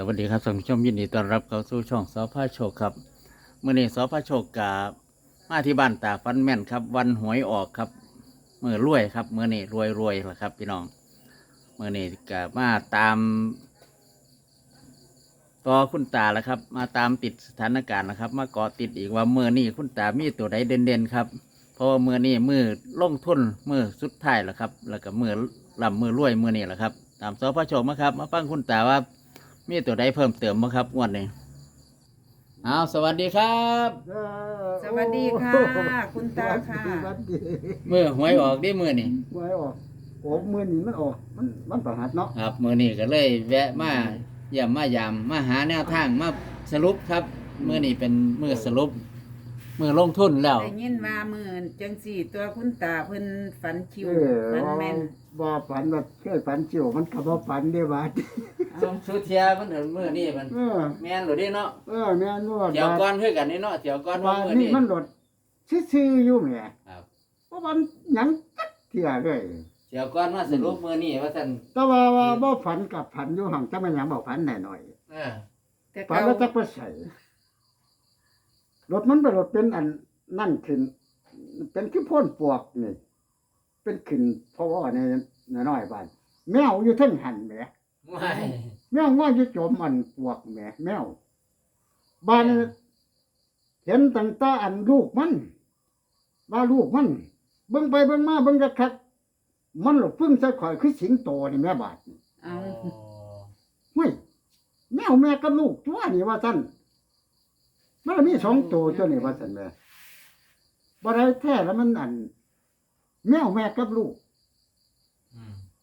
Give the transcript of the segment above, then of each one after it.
สวัสดีครับท่านผู้ชมยินดีต้อนรับเข้าสู่ช่องสอพาโชคครับเมื่อนี้สอพาโชคกับมาที่บ้านตาฟันแม่นครับ วันหวยออกครับเมื่อรวยครับเมื่อนี้รวยรวยละครับ พี่น้องเมื่อนี้กับมาตามต่อคุณตาแล้วครับ มาตามติดสถานการณ์นะครับ มาเกาะติดอีกว่าเมื่อนี้คุณตามีตัวใดเด่นๆครับเพราะว่ามือนี้มือลงทุนมือสุดท้ายแล้วครับ แล้วก็มือลำมือรวยมือนี้แหละครับ ตามสพชมมาครับ มาฟังคุณตาว่า มีตัวใดเพิ่มเติมไหมครับงวดนี้เอาสวัสดีครับสวัสดีค่ะคุณตาค่ะ สวัสดีมือหวยออกได้มือนี่หวยออกโอ้มือนี่มันออก มันมันประหัดเนาะครับ มือนี่ก็เลย แวะมาเยี่ยมมายามมาหาแนวทางมาสรุปครับ มือนี่เป็นมือสรุป มือลงทุนแล้วได้ยินว่ามื่นจังสี่ตัวคุณตาเพิ่นฝันคิวเออฝันแม่นว่าฝันว่าเคยฝันจิ๋วมันก็บ่ฝันได้ว่า สมสุเทียมันเห็นมือนี่มัน เออ แม่นหรือดิเนาะเออแม่นว่าเที่ยวก้อนคือกันนี่เนาะเที่ยวก้อนว่าว่ามือนี่นี่มันหลดซื่อๆอยู่แหมครับเพราะมันหยังกัดเที่ยเลยเที่ยวก้อนมาสรุปมือนี่ว่าท่านแต่ว่าว่าบ่ฝันกับฝันอยู่ห่างจังมันหยังบ่ฝันแน่หน่อยเออแต่ฝันเก่าแล้วจักไปใส่รถมันไปรถเป็นอันนั่นขึ้น เป็นคือพ่นปวกนี่ เป็นขึ้นเพราะว่าในน้อยๆบ้านแมวอยู่เทั้งหันแหม ไม่แมวว่าอยู่จมอันปวกแหมแมวบ้านนี้เห็นตั้งแตาอันลูกมันว่าลูกมันเบิ่งไปเบิ่งมาเบิ่งกะคัก มันหลบพึ่งใส่ข่อยคือสิงโตนี่แม่บาดนี่เอาเฮ้ยแมวแม่กับลูกตัวนี่ว่าซั่นมันมีสองตัวตัวนี่ว่าซั่นแม่บ่ได้แท้แล้วมันอัน แมวแม่กับลูกอืม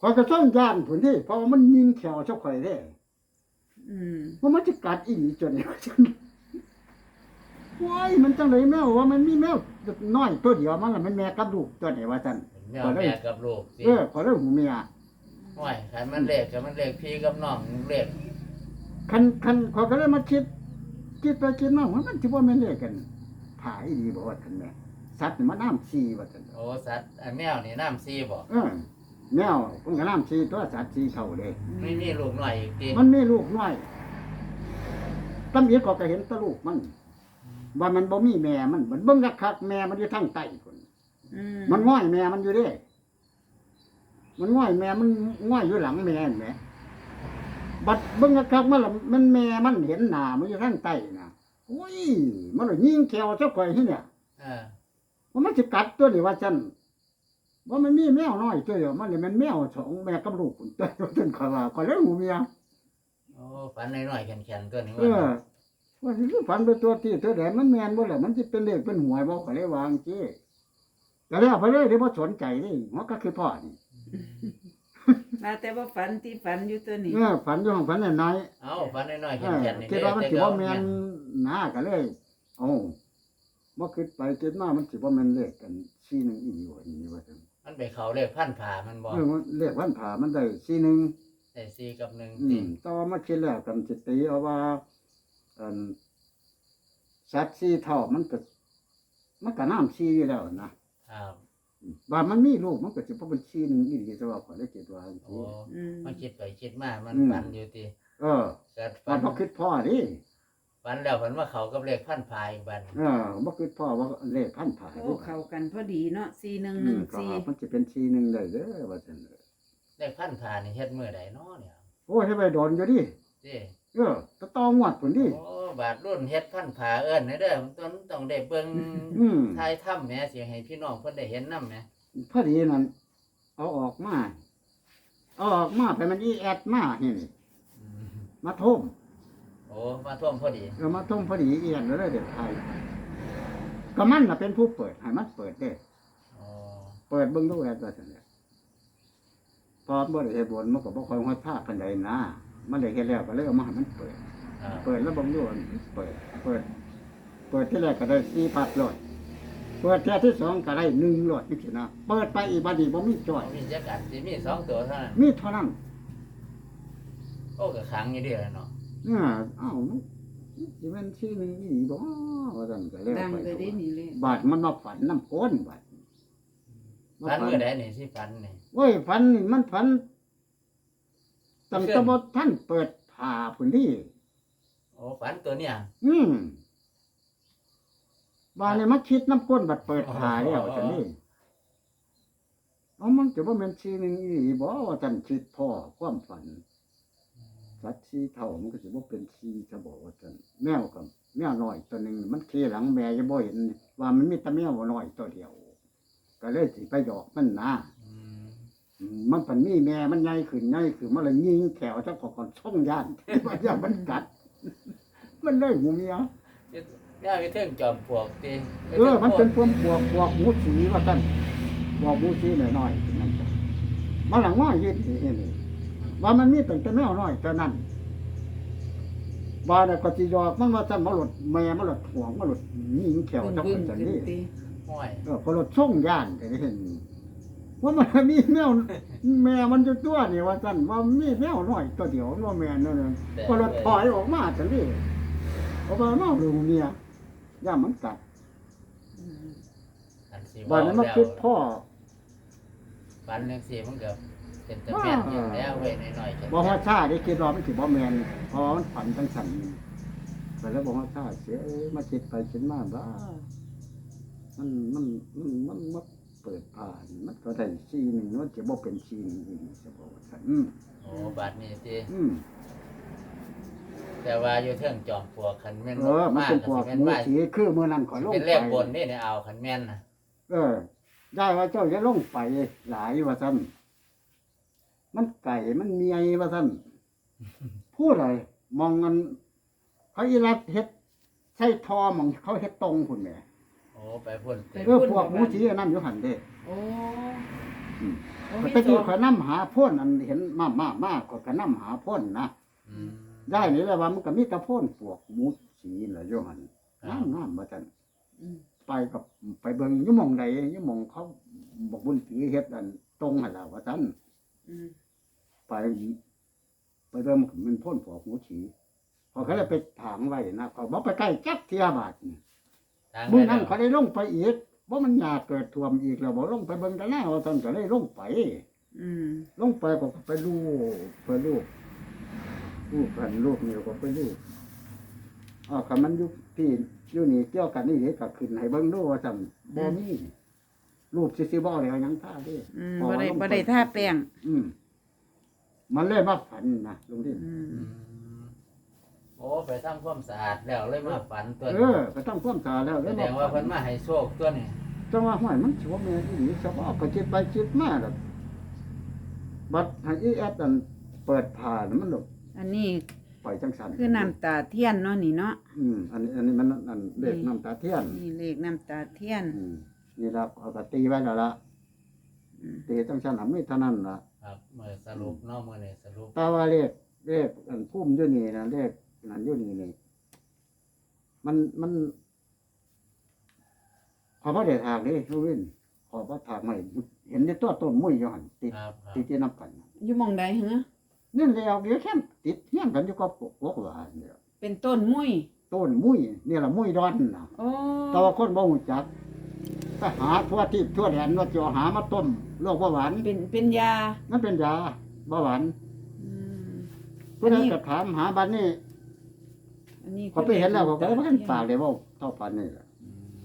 ข่อยก็ซ่อนย่านพุ่นที่เพราะว่ามันยิงแขวเจ้าข่อยเด้อืมว่ามันจะกัดอีหลีจนนี่ว่าซั่นว้ายมันจังไดแมวว่ามันมีแมวน้อยตัวเดียวมันล่ะมันแม่กับลูกตัวนี้ว่าซั่นแม่แม่กับลูกสิเออขอเรื่องหูเมียห่วยคันมันเล็กกับมันเล็กพี่กับน้องเล็กคันคันขอยก็เลยมาคิดคิดไปคิดมาว่ามันสิบ่แม่นเลขกันผาอีหลีบ่ว่าซั่นแหม่สัตว์นี่มันน้ำซีว่าซั่นโอ้สัตว์อันแมวนี่น้ำซีบ่เออ แมวเพิ่นก็น้ำซีตัวสัตว์ซีเท่าเด้ไม่มีลูกหน่อยอีกทีมันมีลูกน้อยตำอีกก็ก็เห็นแตะลูกมัน ว่ามันบ่มีแม่มันมันเบิ่งคักๆแม่มันอยู่ทางใต้พุ่นอืมมันง่อยแม่มันอยู่เด้ มันง่อยแม่มันง่อยอยู่หลังแม่เห็นไหมบัดเบิ่งคักๆมันละมันแม่มันเห็นหน้ามันอยู่ทางใต้น่ะโอ้ยมันเลยยิงแขวเจ้าข่อยที่เนี่ย เออ ว่ามันสิกัดตัวนี้ว่าจัน ว่ามันมีแมวน้อยตัวเดียวมันเลยมันแมวสองแม่กับลูกพุ่นตัวตัวจนข่อยว่าข่อยเลยหูเมียโอ้ฝันน้อยๆแข็งๆตัวนี้เอว่าอว่าสิฝันเป็นตัวที่ตัวใดมันแม่นบ่ล่ะมันสิเป็นเลขเป็นหวยบ่ข่อยเลยวาจังซี่แต่แล้วไปเลยเดี๋ยวบ่สนใจนี่หัวก็คือพ่อนี่มาแต่ว่าฝันที่ฝันอยู่ตัวนี้เออฝันอยู่ของฝันน้อยเอ้าฝันน้อยๆๆแเออข็งๆนี่คิดว่ามันสิแต่บ่ก็แม่นหน้าก็เลยเอ้าบ่คิดไปคิดมามันสิบ่แม่นเลขกัน4 1อีหลีว่าอีว่าซั่น มันไปเขาเลขพันผ่ามันบ่เออมันเลขวันผ่ามันได้4 1ได้ซีกับหนึ่งอืติมต่อมาคิดแล้วกันสิตีเอาว่าอันสัตว์สี่เท่ามันก็มันก็น้ำซีอยู่แล้วนะครับว่ามันมีลูกมันก็สิบ่เป็นซีหนึงอีหลีแต่ว่าขอยได้คิดว่าจังโอ้ซี่อืมมันคิดไปคิดมามันอืม ฝันอยู่ติเออเกิดว่าฝันบ่คิดพ่อดิ ฝันแล้วฝันว่าเขากับเลขพันผ่าอีกบัดเออบ่คิดพ่อว่าเลขพันผ่าโอ้เข้ากันพอดีเนาะสี่หนึ่งอืหนึ่มงก็สี่มันจะเป็นซีหนึงได้เด้อว่าซั่นเด้อเลขพันผ่านี่เฮ็ดมื้อใดเนาะเนี่ยโอ้ให้ไปโดนอยู่ดิติเออตะตองวดพุ่นดิโอ้บาดรุ่นเฮ็ดพันผ่าเอิ้นเด้อมันต้องต้องได้เบิ่งอืมทายถ้ำแหม่สิให้พี่น้องเพิ่นได้เห็นนำแหมพอดีนั่นเอาออกมาเอาออกมาไปมันอีแอดมานี่นี่มาท่ม โอ้มาท่วมพอดีเรามาท่มพอดีเอียนแล้วเด็ดไทยก็มันน่ะเป็นผู้เปิดให้มันเปิดเด้อ๋อเปิดเบิ่งดูแอดว่าซั่นแหละพอบ่ได้เฮ็ดบนมันก็บ่ค่อยฮอดภาพปานใดนะมันได้เฮ็ดแล้วก็เลยเอามาให้มันเปิด ครับเปิดแล้วเบิ่งดูอันเปิด เปิด เปิดที่แรกก็ได้4พัดรถเปิดเที่ยที่สองก็ได้1รถจังซี่นะเปิดไปอีกบัดนี้บ่มีจ้อย มีจักอันสิมีสองตัวเท่านั้นมีเท่านั้นโอ้ก็ขังอยู่เดียวเนาะ อ่าเอ้ามันสิแม่นชื่อหนึงอีหลีบ่ว่าซั่นก็เลยดัเอางไปเลยได้นี่เลยบาดมันมาฝันน้ำก้นบาดมาฝันมื้อใดนี่สิฝันนี่โอ้ยฝันนี่มันฝันตั้งแต่บ่ท่านเปิดผผ่าพุ่นนี่โอ้ฝันตัวเนี่ยอืมบ้านนี้มาคิดน้ำก้นบัดเปิดผ่าแล้วจังนี่เอามันจะว่าแมันชีหนึ่งอีหลีบ่ว่าจันคิดพ่อความฝัน สัตว์ชีเท่ามันก็จะว่าเป็นชีจะบอกว่าจันแมวกับแมวน้อยตัวหนึ่งมันเคหลังแม่จะบ่เห็น ว่ามันมีแต่แมวน้อยตัวเดียว ก็เลยสิไปหยอกมันนะอืมอืมมันเป็นมีแม่มันใหญ่ขึ้นใหญ่ขึ้นมันเลยยิงแขวเจ้าของคนช่องย่านมันย่านมันกัด มันเลยหูเมียย่าไปเทิงจอมปลวกตีเออมันเป็นพวกบวกบวกหมูสีว่าท่านบวกหมูสีหน่อยๆนั่นจ้ะมาหลังว่ายืดนี่นี่ ว่ามันมีแต่แต่แมวน้อยเท่านั้นว่าแต่ก็สิยอกมันว่าท่านมาหลดแม่มาหลดห่วงมาหลดยิงแขวขึ้นเจ้าขขึ้อนงจังขึ้นนี้ติห้อยเออพอหลดช่องย่านก็ได้เห็นว่ามันมีแมวแม่มันจะตัวนี่ว่าท่านว่ามีแมวน้อยตัวเดียวมันว่าแม่นั่นน่ะพอรถถอยออกมาจังนี้เพราะว่าเมาดูเมียย่ามันกัดอืมอันสิบ้านนั้นมาคิดพ่อฝันจังซี่มันก็ เป็นตะแม่นอย่างแล้วไว้หน่อยๆจังบ่ฮอดชาได้คิดว่ามันสิบ่แม่นเพราะมันฝันจังสั่นไปแล้วบ่ฮอดชาเสียเอ้ยมาคิดไปคิดมาบ้ามันมันมันมันมันเปิดผ่านมันก็ได้ซีหนึงมันจะบ่เป็นซีหนึงอีกจะบอกว่าซั่นอืมโอ้บาดนี้ติอืม แต่ว่าอยู่เทิงจอมปลวกคันแม่นเออ มันเป็นพวกสิหมูว่าสีคือมื้อนั้นขอยลงเป็นไปเลขบนนี่เนี่ยเอาคันแม่นน่ะเออ ได้ว่าเจ้าจะลงไปหลายว่าซั่น มันไก่มันเมียว่าซั่นพูดอะไรมองกันเขาอีรัดเฮ็ดใช่ทอมองเขาเฮ็ดตรงคุณแหม่โอ้ไปพุ่นไปเออพวกหมูสีอันนั่นอยู่หันเด้โอ้อืมโอ้แต่มีตะสกี้องข่อยนํหาพ่นอันเห็นมามามาก็ก็นํหาพ่นนะอืม ได้นี่แหละว่ามันก็มีแตะพ่นพวกหมูสีน่ะอยู่หันครับน้ำน้ำว่าซั่นอืมไปกับไปเบิ่งอยู่หม่องใดอยู่หม่องเขาบอกบุญถือเฮ็ดอันตรงหั่นล่ะว่าซั่นอืม ไปไปเบิ่งมันพ่นพวกหมูสีพอเขาเลยไปถางไว้นะก็บ่ไปใกล้จักเทียบาทนี่ทางเมื่อได้นั้นแล้วเขาได้ลงไปอีกว่ามันยาเกิดท่วมอีกแล้วบอกลงไปเบิ่งกันแล้วท่านก็เลยลงไปอืมลงไปก็ไปลูกไปลูกลูกกันลูกนี่ก็ไปลูกอ๋อคำมันอยุที่อยู่นี่เกี่ยวกันนี่เด็กก็ขึ้นให้เบิ่งดูว่าซั่นบ่มี รูปซิๆบ่แล้วหยังท่าเด้อืมบ่ได้บ่ได้ท่าแป้งอืมมันเลยมาฝันนะลุงดิอืมอืมโอ้ไปทำความสะอาดแล้วเลยมาฝันตัวเอนี้อก็ต้องความสะอาดแล้วแสเลยดมางว่าฝัเพิ่นนมาให้โชคตัวนี้จังว่าห้อยมันสิว่าแม่นอีหลีซะบ่ก็คิดไปคิดมาดอกบัดให้อีแอดอันเปิดผ่านมันดอกอันนี้ไปจังสันคือน้ำตาเทียนเนาะนี่เนาะอืมอันนี้อันนี้มันอันเลขน้ำตาเทียน นี่เลขน้ำตาเทียน อืม นี่ละเอาก็ตีไว้แล้วละอืมตีจังสันอันไม่เท่านั้นละครับเมื่อสรุปเนาะเมื่อนี้สรุปแตาว่าเลขเลขอันพุ่มอยู่นี่นะเลขนั่นอยู่นี่นี่มันมันขอพระเดชทางนี่ลูกวินขอพระทางใหม่เห็นในตัวต้นมุ้ยอยู่หันติดครับครับ ติดที่น้ำกันอยู่หม่องใดเหรอนี่แล้วเดี๋ยวแค่ติดเฮี้ยงกันอยู่กับพวกหลานเนี่ยเป็นต้นมุ้ยต้นมุ้ยนี่แหละมุ้ยดอนนะโอ้แต่ว่าคนบ่รู้จัก ไปหาทั่วที่ทั่วแดนว่าจะเอาหามาต้มโรคเบาหวานเป็นเป็นยามันเป็นยาเบาหวานอืมผู้ใดก็ถามหาบัดนี้อันนี้เขาไปเห็นแล้วเขาก็เลยบ่ทันปากเลยเว่าเท่าปานนี้ล่ะอืม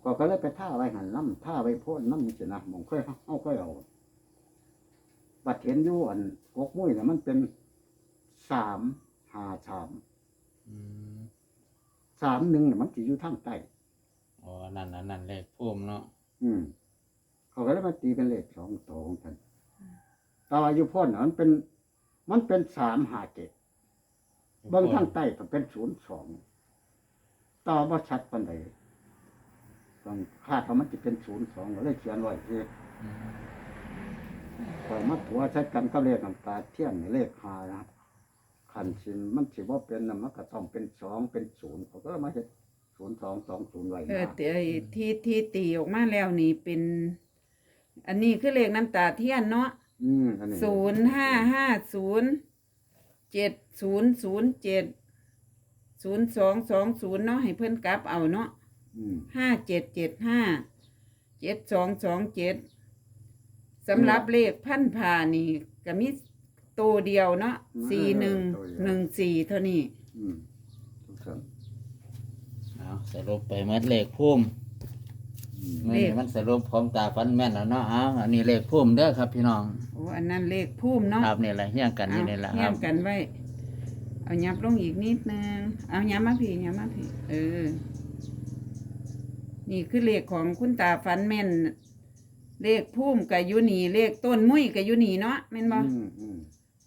เขาก็เลยไปท่าไว้หันน้ำท่าไว้โพ่นน้ำนี่สินะหมองค่อยเอาค่อยเอาบัดเห็นอยู่อันกกมุ้ยน่ะมันเป็นสามหาสามอืมสามหนึ่งน่ะมันสิอยู่ทางใต้ อ๋อนั่นนั่นนั่นเลขพุ่มเนาะอืม เขาก็เลยมาตีเป็นเลขสองสองกันแต่ว่าอยู่พ่นน่ะมันเป็น มันเป็นสามหาเจ็ดเบื้องทางใต้ก็เป็นศูนย์สองต่อว่าชัดปันใดต้องคาดว่ามันจะเป็นศูนย์สองเลยเขียนไว้ที่อืมปล่อยมาถัวใช้กันก็เลขน้ำตาเที่ยงนี่เลขหานะขันสินมันสิว่าเป็นน่ะมันก็ต้องเป็นสองเป็นศูนย์เขาก็เลยมาเห็น ศูนย์สองสองศูนย์ไว้เออนะแต่ไอ้ที่ที่ตีออกมาแล้วนี่เป็น อันนี้คือเลขน้ำตาเทียนเนาะอืมอันนี้ศูนย์ห้าห้าศูนย์เจ็ดศูนย์ศูนย์เจ็ดศูนย์สองสองศูนย์เนาะให้เพื่อนกลับเอาเนาะอืมห้าเจ็ดเจ็ดห้าเจ็ดสองสองเจ็ดสำหรับเลขพันผ่านี่ก็มีตัวเดียวเนาะสี่หนึ่งหนึ่งสี่เท่านี้ อืมทุกท่าน เอาสรุปไปเมื่อเลขพุ่มอืมมื่อนี้มันสรุปของตาฟันแม่นแล้วเนาะเอาอันนี้เลขพุ่มเด้อครับพี่น้อง โอ้อันนั้นเลขพุ่มเนาะครับนี่แหละเฮี้ยงกันนี่เอานี่แหละคเฮี้ยรับงกันไว้ เอายับลงอีกนิดนึง เอายับมาพี่ยับมาพี่เออ นี่คือเลขของคุณตาฟันแม่น เลขพุ่มกับยุนีเลขต้นมุ้ยกับยุนีเนาะแม่นบ่ อืมอืม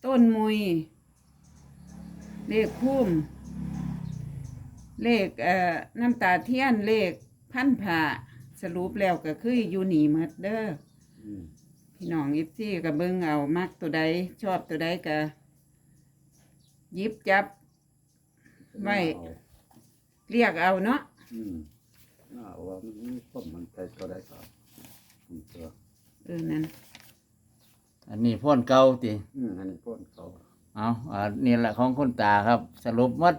ต้นมุย เลขพุ่ม เลขเอ่อน้ำตาเทียนเลขพันผ่าสรุปแล้วก็คืออยู่หนีหมดเด้ออืมพี่น้องอิฟซี่ก็เบิ่งเอามักตัวใด ชอบตัวใดก็หยิบจับ ไว้เอาเรียกเอาเนาะอืมน่าว่ามันมีความมันใจก็ได้ครับอืมเออเออนั่นอันนี้พ่นเก่าติ อืมอันนี้พ้นเขาเอาอันนี้แหละของคุณตาครับ สรุปหมด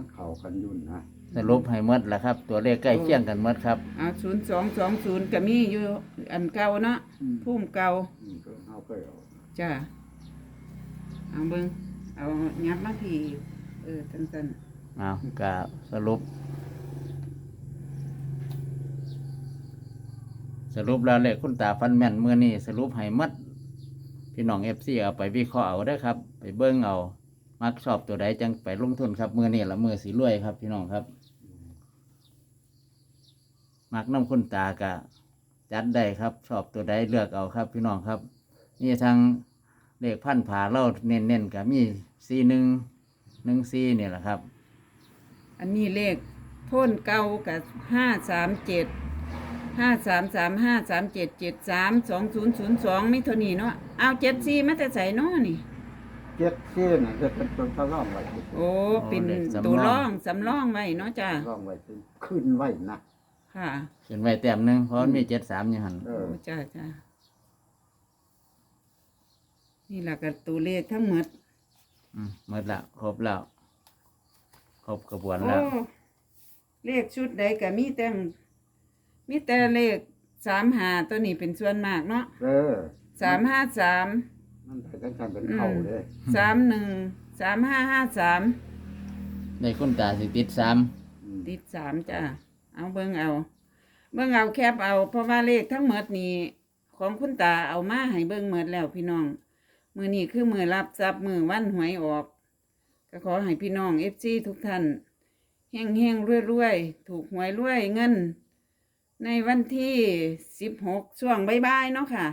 มันเข้ากันอยุ่นนะสรุปให้หมดแล้วครับ ตัวเลขใกล้เคียงกันหมดครับเอาศูนย์สองสองศูนย์ก็มีอยู่อันเก่าเนาะอืมพุ่มเก่าอืมก็เอาไปเอาจ้าเอาเบิ่งเอายับมาพี่เออตันๆเอาก็สรุป สรุปแล้วเลขคุณตาฟันแม่นเมื่อนี้สรุปให้หมัด พี่น้องเอฟซีเอาไปวิเคราะห์เอาได้อครับ ไปเบิ้งเอา มักชอบตัวใดจังไปลงทุนครับมือนี้ละมือสีรวยครับ พี่น้องครับ มักน้ำคุณตากะจัดได้ครับ ชอบตัวใดเลือกเอาครับ พี่น้องครับ นี่ทางเลขพันผาเล่าเน้นๆกับมีซีหนึ่งหนึ่งซีนี่แหละครับ อันนี้เลขพ่นเก่ากับห้าสามเจ็ดห้าสามสามห้าสามเจ็ดเจ็ดสามสองศูนย์ศูนย์สองไม่เท่านี้เนาะเอาเจ็ดสีมาแต่ใส่เนาะนี่ เจ็ดเส้นน่ะจะเป็นตัวทะล่องไว้โอ้เป็นเด็กสำรองตัวร่องสำรองไว้เนาะจ้าร่องไว้เป็นขึ้นไว้นะค่ะขึ้นไว้แต้มหนึ่งเพราะมันมีเจ็ดสามอยู่หันเอโอ้อจ้าจ้านี่แหละกับตัวเลขทั้งหมดอืมหมดละครบแล้วครบกระบวนโอ้แล้ว เลขชุดใดก็มีแต่มีแต่เลขสามหาตัวนี้เป็นส่วนมากเนาะเออสามห้าสาม มันไปทั้งการเป็นเข่าเลยสามหนึ่งสามห้าห้าสามในคุณตาสิติดสามอืมติดสามจ้ะเอาเบิ่งเอา เบิ่งเอาแคบเอา เพราะว่าเลขทั้งหมดนี้ของคุณตาเอามาให้เบิ่งหมดแล้วพี่น้องมือนี้คือมือรับทรัพย์มือวันหวยออก ก็ขอให้พี่น้องเอฟซีทุกท่านเฮงเฮงรวยรวยๆถูกหวยรวยเงิน ในวันที่สิบหกช่วงบ่ายๆเนาะค่ะ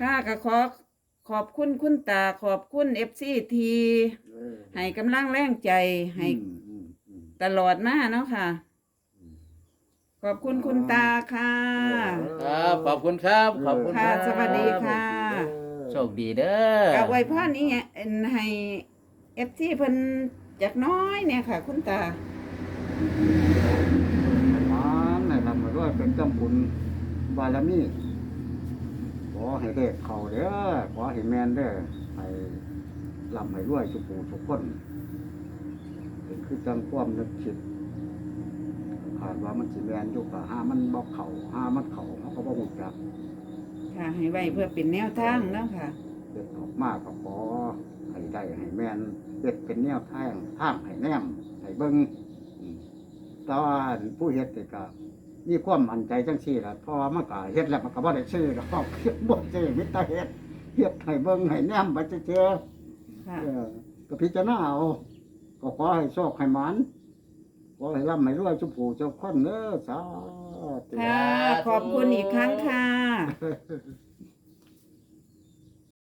ข้าก็ขอ ขอบคุณคุณตาขอบคุณเอฟซีทีเออให้กำลังแรงใจให้อืมอืมอืมตลอดมาเนาะค่ะ ขอบคุณคุณตาค่ะ ครับขอบคุณครับขอบคุณค่ะรับสวัสดีค่ะโชคดีเด้อกับไว้พ่อนี้ให้เอฟซีเพิ่นจักหน้อยเนี่ยค่ะ คุณตามันให้ทำมาด้วยเป็นจำบุญบารมีข อให้เด็กเขาเด้อขอให้แมนเด้อให้ลำให้รวยทุกผู้ทุกคนเป็นคือจังความนึกคิดขาดว่ามันสิแมนอยู่กับห้ามันบอกเขาห้ามันเขาเขาก็บอกหุ่จักค่ะ ให้ไว้เพื่อเป็นแนวทางเนาะค่ะเด็กออกมากก็ขอให้ได้ให้แมนเด็กเป็นแนวทางทางให้แนมให้เบิ้งอืมแตว่าผู้เฮ็ดนี่ก็ มีความมั่นใจจังซี่ล่ะเพราะว่ามันก็เฮ็ดแล้วมันก็บ่ได้ซื้อดอกเฮ็ดบ่ซื้อมิตรเฮ็ดเฮ็ดให้เบิ่งให้แนมไปเจอค่ะๆเออก็พิจารณาเอาก็ขอให้โชคให้หมานขอให้ร่ำให้รวยทุกผู้ทุกคนเด้อสาธุ ค่ะขอบคุณอีกครั้งค่ะเ